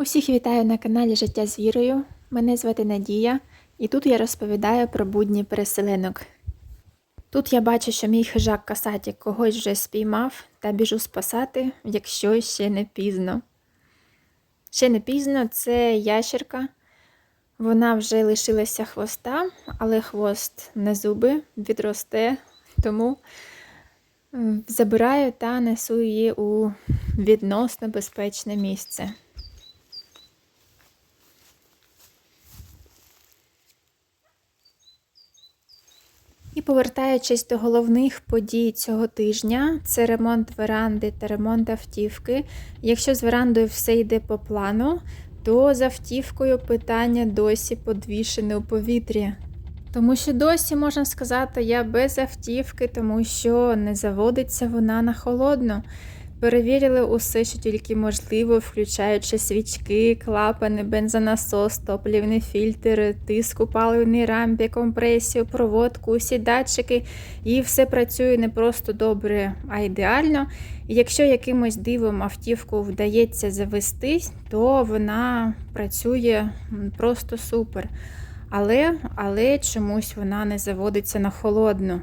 Усіх вітаю на каналі Життя з вірою. Мене звати Надія, і тут я розповідаю про будні переселенок. Тут я бачу, що мій хижак Касатік когось вже спіймав та біжу спасати, якщо ще не пізно. Ще не пізно це ящерка. Вона вже лишилася хвоста, але хвост не зуби, відросте, тому забираю та несу її у відносно безпечне місце. І повертаючись до головних подій цього тижня, це ремонт веранди та ремонт автівки. Якщо з верандою все йде по плану, то з автівкою питання досі подвішене у повітрі. Тому що досі, можна сказати, я без автівки, тому що не заводиться вона на холодно. Перевірили усе, що тільки можливо, включаючи свічки, клапани, бензонасос, топлівний фільтр, тиск у паливній рампі, компресію, проводку, усі датчики. І все працює не просто добре, а ідеально. І якщо якимось дивом автівку вдається завести, то вона працює просто супер. Але, але чомусь вона не заводиться на холодну.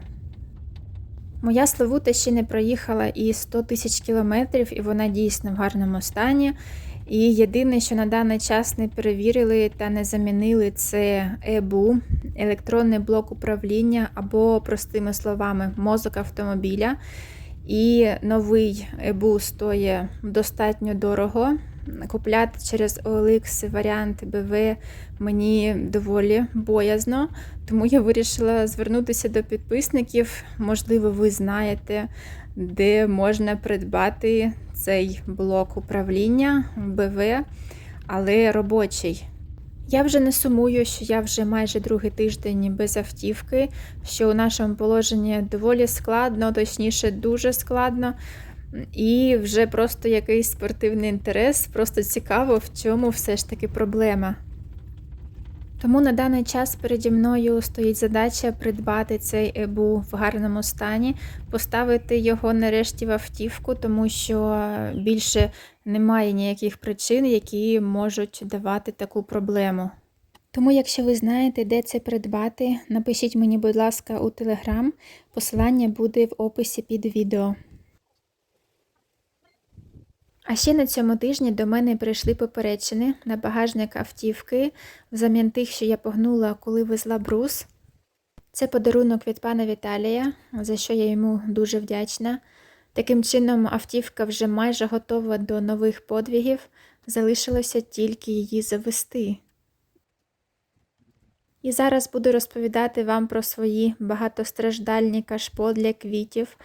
Моя Славута ще не проїхала і 100 тисяч кілометрів, і вона дійсно в гарному стані. І єдине, що на даний час не перевірили та не замінили, це ЕБУ, електронний блок управління, або, простими словами, мозок автомобіля. І новий ЕБУ стоїть достатньо дорого. Купляти через OLX варіант БВ мені доволі боязно, тому я вирішила звернутися до підписників. Можливо, ви знаєте, де можна придбати цей блок управління БВ, але робочий. Я вже не сумую, що я вже майже другий тиждень без автівки, що у нашому положенні доволі складно, точніше, дуже складно. І вже просто якийсь спортивний інтерес, просто цікаво, в чому все ж таки проблема. Тому на даний час переді мною стоїть задача придбати цей ЕБУ в гарному стані, поставити його нарешті в автівку, тому що більше немає ніяких причин, які можуть давати таку проблему. Тому, якщо ви знаєте, де це придбати, напишіть мені, будь ласка, у Телеграм. Посилання буде в описі під відео. А ще на цьому тижні до мене прийшли попередчини на багажник автівки, взамін тих, що я погнула, коли везла брус. Це подарунок від пана Віталія, за що я йому дуже вдячна. Таким чином, автівка вже майже готова до нових подвігів, залишилося тільки її завести. І зараз буду розповідати вам про свої багатостраждальні кашпо для квітів.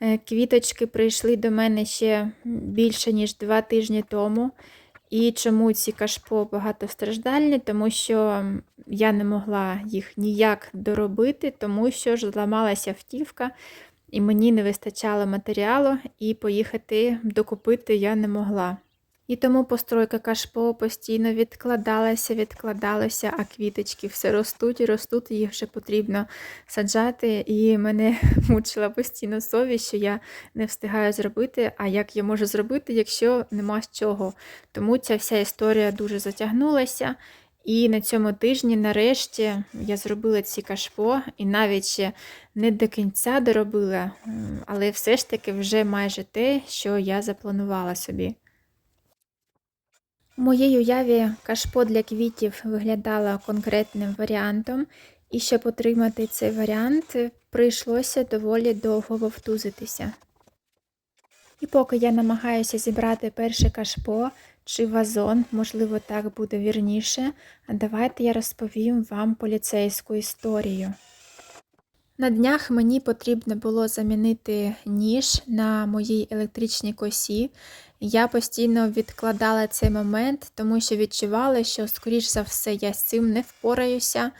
Е, Квіточки прийшли до мене ще більше, ніж два тижні тому. І чому ці кашпо багатостраждальні? Тому що я не могла їх ніяк доробити, тому що ж зламалася автівка, і мені не вистачало матеріалу, і поїхати докупити я не могла. І тому постройка кашпо постійно відкладалася, відкладалася, а квіточки все ростуть і ростуть, їх вже потрібно саджати. І мене мучила постійно совість, що я не встигаю зробити. А як я можу зробити, якщо нема з чого? Тому ця вся історія дуже затягнулася. І на цьому тижні, нарешті, я зробила ці кашпо, і навіть ще не до кінця доробила, але все ж таки вже майже те, що я запланувала собі. У моїй уяві кашпо для квітів виглядала конкретним варіантом, і щоб отримати цей варіант, прийшлося доволі довго вовтузитися. І поки я намагаюся зібрати перше кашпо чи вазон, можливо, так буде вірніше, давайте я розповім вам поліцейську історію. На днях мені потрібно було замінити ніж на моїй електричній косі. Я постійно відкладала цей момент, тому що відчувала, що, скоріш за все, я з цим не впораюся,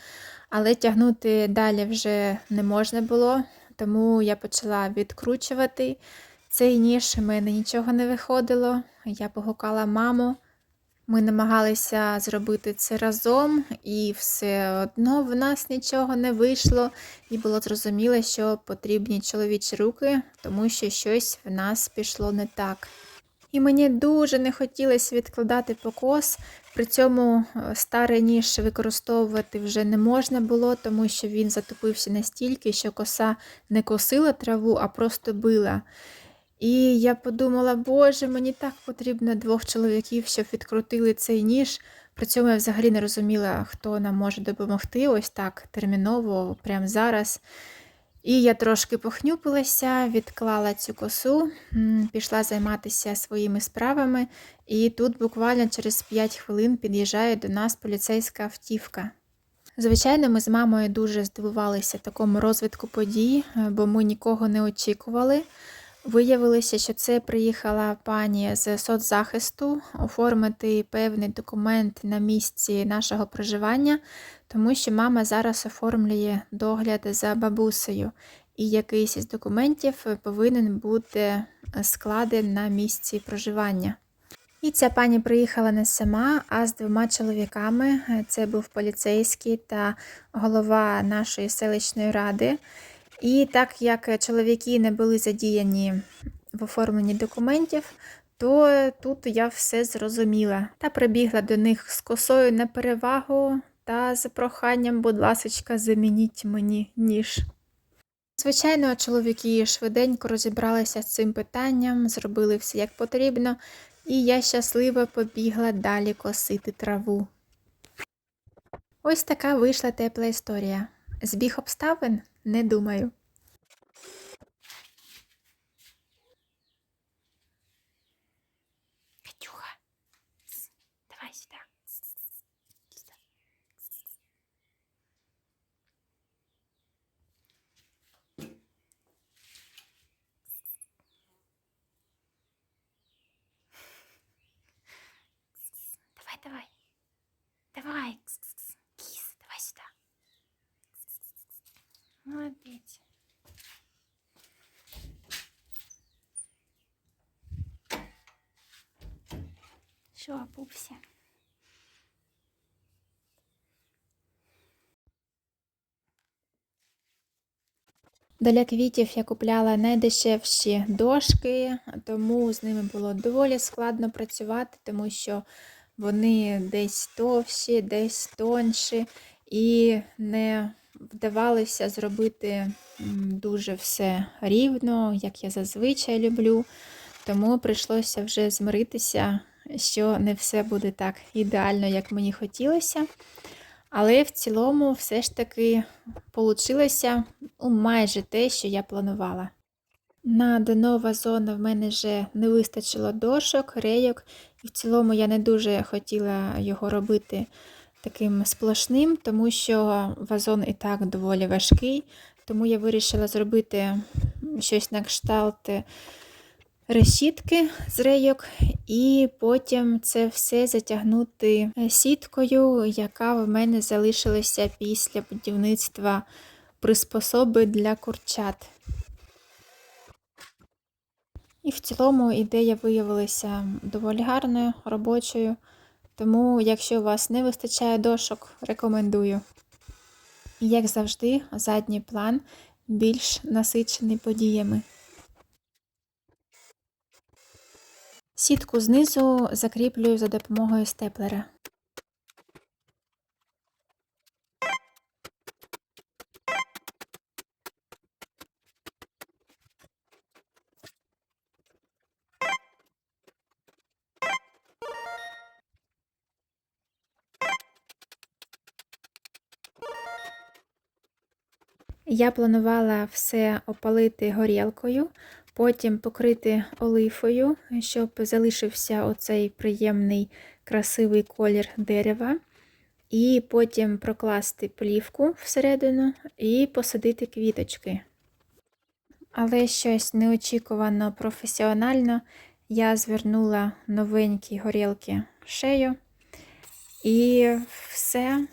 але тягнути далі вже не можна було, тому я почала відкручувати цей ніж. У мене нічого не виходило. Я погукала маму. Ми намагалися зробити це разом, і все одно в нас нічого не вийшло, і було зрозуміло, що потрібні чоловічі руки, тому що щось в нас пішло не так. І мені дуже не хотілося відкладати покос. При цьому е, старий ніж використовувати вже не можна було, тому що він затопився настільки, що коса не косила траву, а просто била. І я подумала, боже, мені так потрібно двох чоловіків, щоб відкрутили цей ніж. При цьому я взагалі не розуміла, хто нам може допомогти ось так терміново, прямо зараз. І я трошки похнюпилася, відклала цю косу, пішла займатися своїми справами, і тут буквально через 5 хвилин під'їжджає до нас поліцейська автівка. Звичайно, ми з мамою дуже здивувалися такому розвитку подій, е, бо ми нікого не очікували. Виявилося, що це приїхала пані з соцзахисту оформити певний документ на місці нашого проживання, тому що мама зараз оформлює догляд за бабусею, і якийсь із документів повинен бути складений на місці проживання. І ця пані приїхала не сама, а з двома чоловіками. Це був поліцейський та голова нашої селищної ради. І так як чоловіки не були задіяні в оформленні документів, то тут я все зрозуміла та прибігла до них з косою на перевагу та з проханням, будь ласочка, замініть мені ніж. Звичайно, чоловіки швиденько розібралися з цим питанням, зробили все як потрібно, і я щасливо побігла далі косити траву. Ось така вийшла тепла історія. Збіг обставин? Не думаю. Катюха, давай. Давай, давай. Давай. Що, пупся? Для квітів я купляла найдешевші дошки, тому з ними було доволі складно працювати, тому що вони десь товщі, десь тонші, і не вдавалося зробити дуже все рівно, як я зазвичай люблю. Тому прийшлося вже змиритися, що не все буде так ідеально, як мені хотілося. Але в цілому все ж таки вийшло майже те, що я планувала. На дно вазону в мене вже не вистачило дошок, рейок, і в цілому я не дуже хотіла його робити таким сплошним, тому що вазон і так доволі важкий, тому я вирішила зробити щось на кшталт решітки з рейок, і потім це все затягнути сіткою, яка в мене залишилася після будівництва приспособи для курчат. І в цілому ідея виявилася доволі гарною, робочою. Тому, якщо у вас не вистачає дошок, рекомендую. І, як завжди, задній план більш насичений подіями. Сітку знизу закріплюю за допомогою степлера. Я планувала все опалити горілкою, потім покрити олифою, щоб залишився оцей приємний красивий колір дерева. І потім прокласти плівку всередину і посадити квіточки. Але щось неочікувано професіонально я звернула новенькі горілки шею. І все,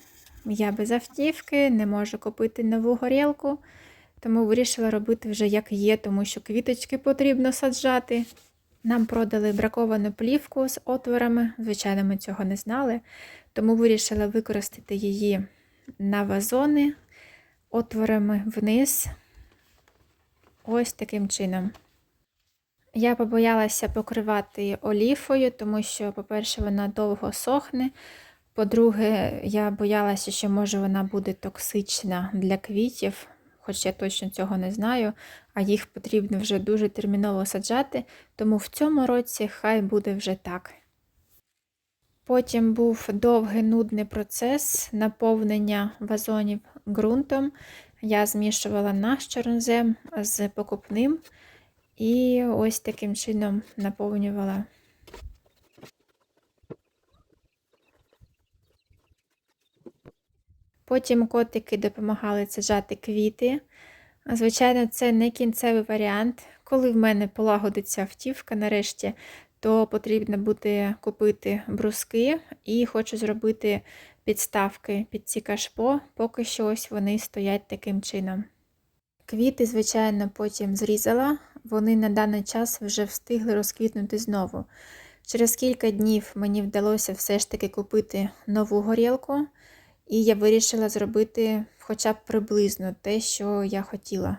я без автівки, не можу купити нову горілку, тому вирішила робити вже як є, тому що квіточки потрібно саджати. Нам продали браковану плівку з отворами, звичайно, ми цього не знали, тому вирішила використати її на вазони отворами вниз. Ось таким чином. Я побоялася покривати оліфою, тому що, по-перше, вона довго сохне. По-друге, я боялася, що може вона буде токсична для квітів, хоч я точно цього не знаю, а їх потрібно вже дуже терміново саджати, тому в цьому році хай буде вже так. Потім був довгий нудний процес наповнення вазонів ґрунтом. Я змішувала наш чорнозем з покупним і ось таким чином наповнювала. Потім котики допомагали саджати квіти. Звичайно, це не кінцевий варіант. Коли в мене полагодиться автівка нарешті, то потрібно буде купити бруски і хочу зробити підставки під ці кашпо, поки що ось вони стоять таким чином. Квіти, звичайно, потім зрізала, вони на даний час вже встигли розквітнути знову. Через кілька днів мені вдалося все ж таки купити нову горілку, і я вирішила зробити хоча б приблизно те, що я хотіла.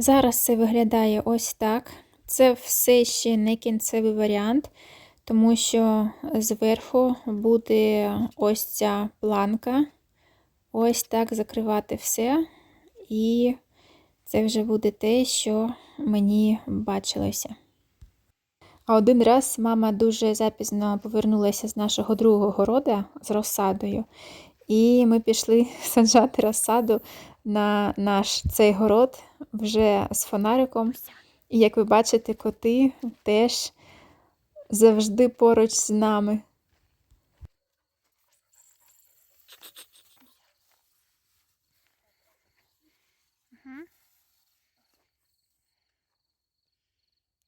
Зараз це виглядає ось так. Це все ще не кінцевий варіант, тому що зверху буде ось ця планка. Ось так закривати все. І це вже буде те, що мені бачилося. А один раз мама дуже запізно повернулася з нашого другого города з розсадою, і ми пішли саджати розсаду на наш цей город вже з фонариком. І як ви бачите, коти теж завжди поруч з нами.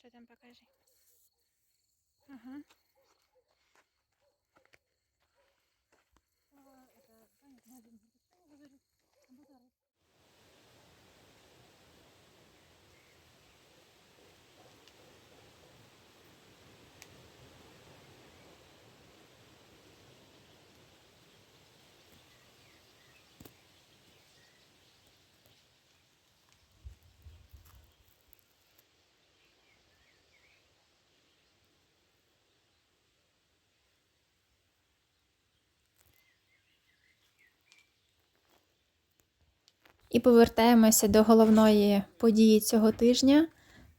Що там. І повертаємося до головної події цього тижня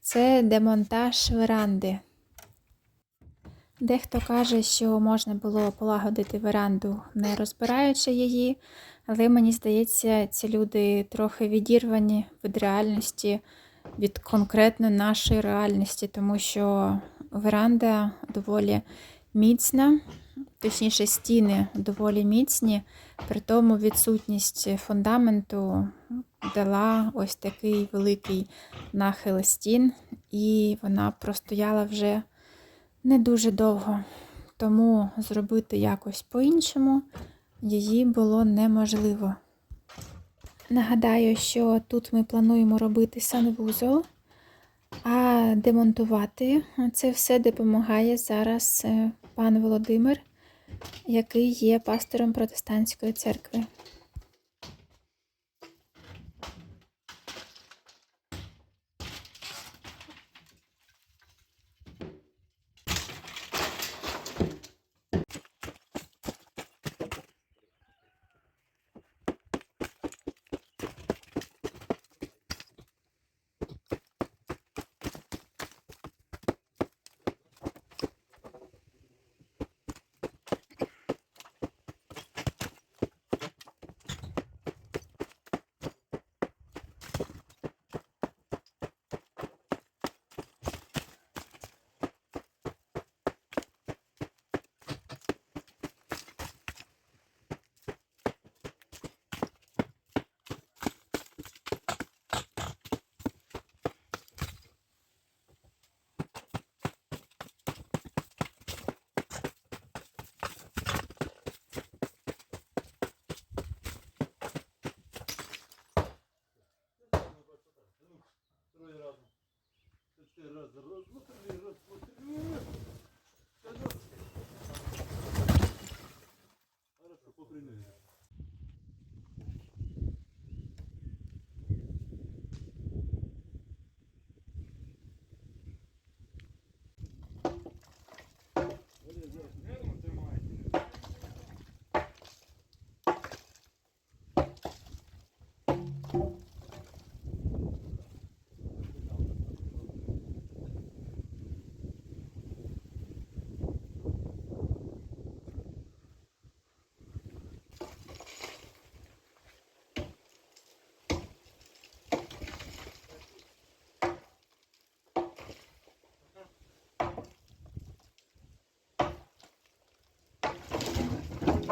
це демонтаж веранди. Дехто каже, що можна було полагодити веранду, не розбираючи її, але мені здається, ці люди трохи відірвані від реальності, від конкретно нашої реальності, тому що веранда доволі міцна, точніше, стіни доволі міцні, при тому відсутність фундаменту дала ось такий великий нахил стін, і вона простояла вже не дуже довго. Тому зробити якось по-іншому її було неможливо. Нагадаю, що тут ми плануємо робити санвузол, а демонтувати це все допомагає зараз е, пан Володимир, який є пастором протестантської церкви. зараз розмотрю, розмотрю.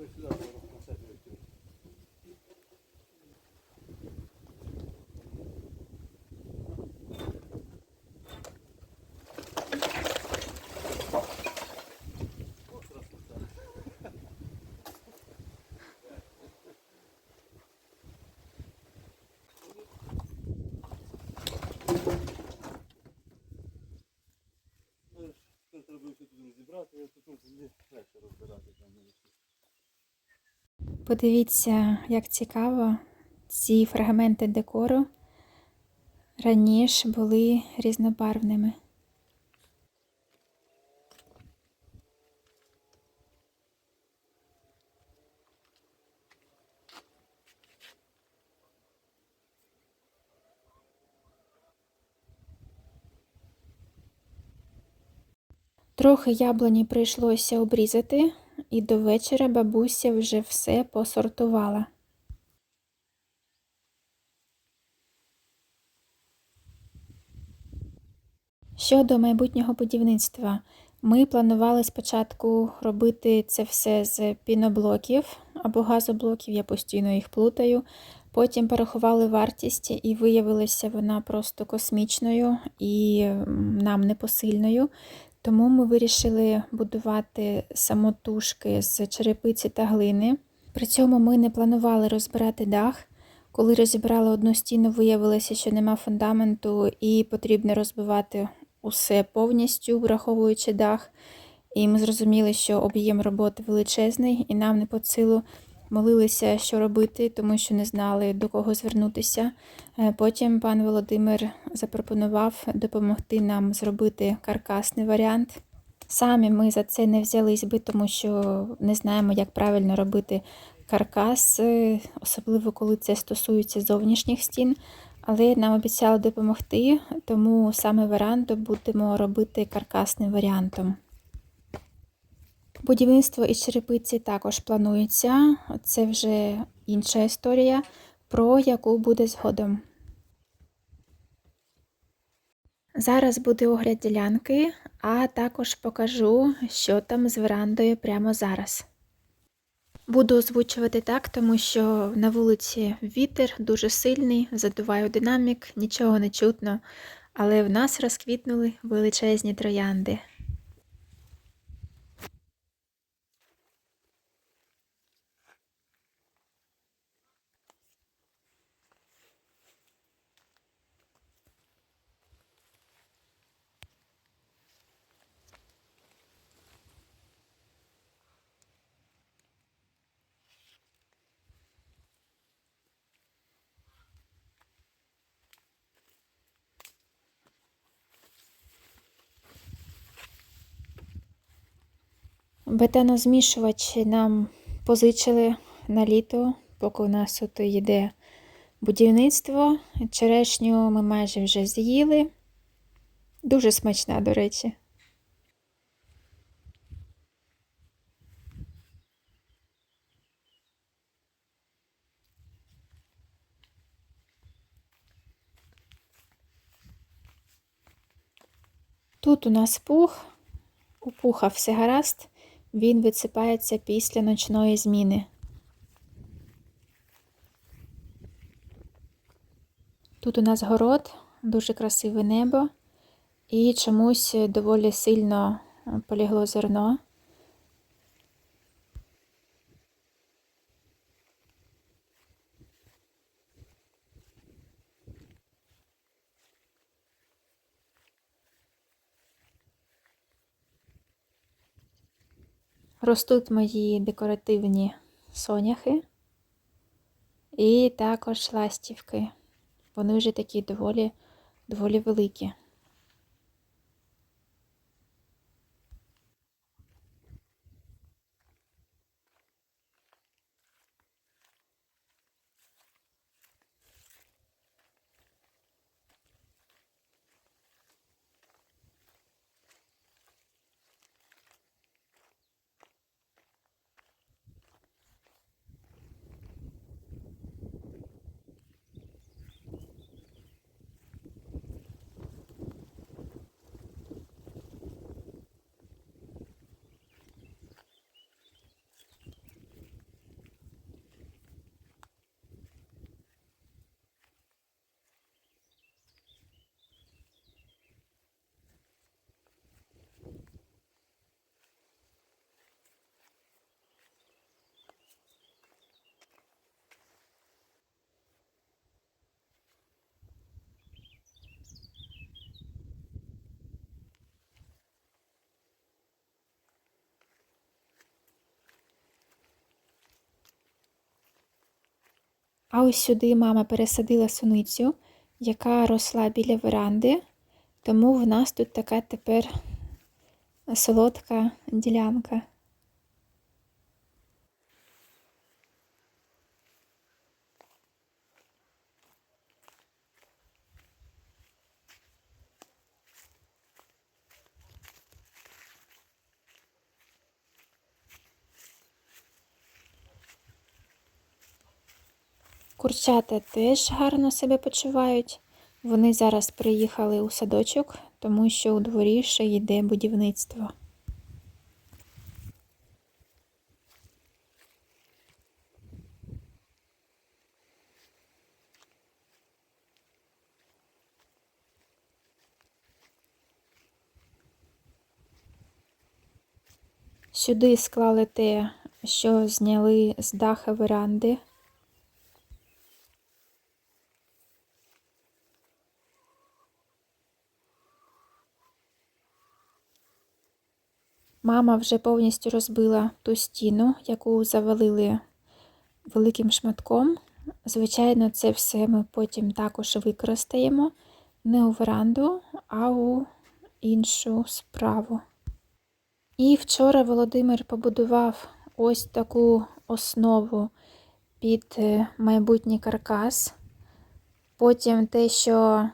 Ось сюди насадили. Thank you. Подивіться, як цікаво, ці фрагменти декору раніше були різнобарвними. Трохи яблуні прийшлося обрізати, і до вечора бабуся вже все посортувала. Щодо майбутнього будівництва, ми планували спочатку робити це все з піноблоків або газоблоків, я постійно їх плутаю. Потім порахували вартість і виявилася вона просто космічною і нам непосильною. Тому ми вирішили будувати самотужки з черепиці та глини. При цьому ми не планували розбирати дах. Коли розібрали одну стіну, виявилося, що нема фундаменту і потрібно розбивати усе повністю, враховуючи дах. І ми зрозуміли, що об'єм роботи величезний, і нам не по силу молилися, що робити, тому що не знали, до кого звернутися. Е, Потім пан Володимир запропонував допомогти нам зробити каркасний варіант. Самі ми за це не взялись би, тому що не знаємо, як правильно робити каркас, е, особливо коли це стосується зовнішніх стін. Але нам обіцяли допомогти, тому саме веранду будемо робити каркасним варіантом. Будівництво із черепиці також планується. Це вже інша історія, про яку буде згодом. Зараз буде огляд ділянки, а також покажу, що там з верандою прямо зараз. Буду озвучувати так, тому що на вулиці вітер дуже сильний, задуває у динамік, нічого не чутно, але в нас розквітнули величезні троянди. Бетонозмішувач нам позичили на літо, поки у нас тут йде будівництво. Черешню ми майже вже з'їли. Дуже смачна, до речі. Тут у нас пух, у пуха все гаразд, він висипається після ночної зміни. Тут у нас город, дуже красиве небо, і чомусь доволі сильно полігло зерно. Ростуть мої декоративні соняхи і також ластівки. Вони вже такі доволі, доволі великі. А ось сюди мама пересадила суницю, яка росла біля веранди, тому в нас тут така тепер солодка ділянка. Курчата теж гарно себе почувають. Вони зараз приїхали у садочок, тому що у дворі ще йде будівництво. Сюди склали те, що зняли з даха веранди. Мама вже повністю розбила ту стіну, яку завалили великим шматком. Звичайно, це все ми потім також використаємо не у веранду, а у іншу справу. І вчора Володимир побудував ось таку основу під е, майбутній каркас. Потім те, що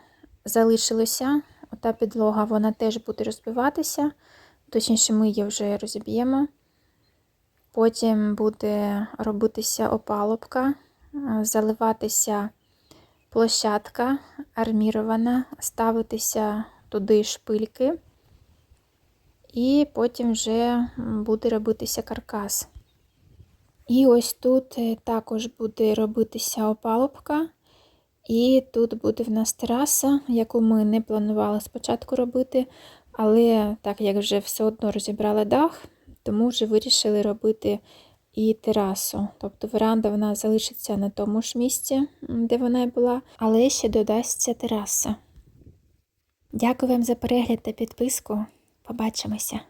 залишилося, ота підлога, вона теж буде розбиватися. Точніше, ми її вже розіб'ємо. Потім буде робитися опалубка, е, заливатися площадка армірована, ставитися туди шпильки, і потім вже буде робитися каркас. І ось тут е, також буде робитися опалубка, і тут буде в нас тераса, яку ми не планували спочатку робити, але так як вже все одно розібрали дах, тому вже вирішили робити і терасу. Тобто веранда вона залишиться на тому ж місці, де вона і була, але ще додасться тераса. Дякую вам за перегляд та підписку. Побачимося!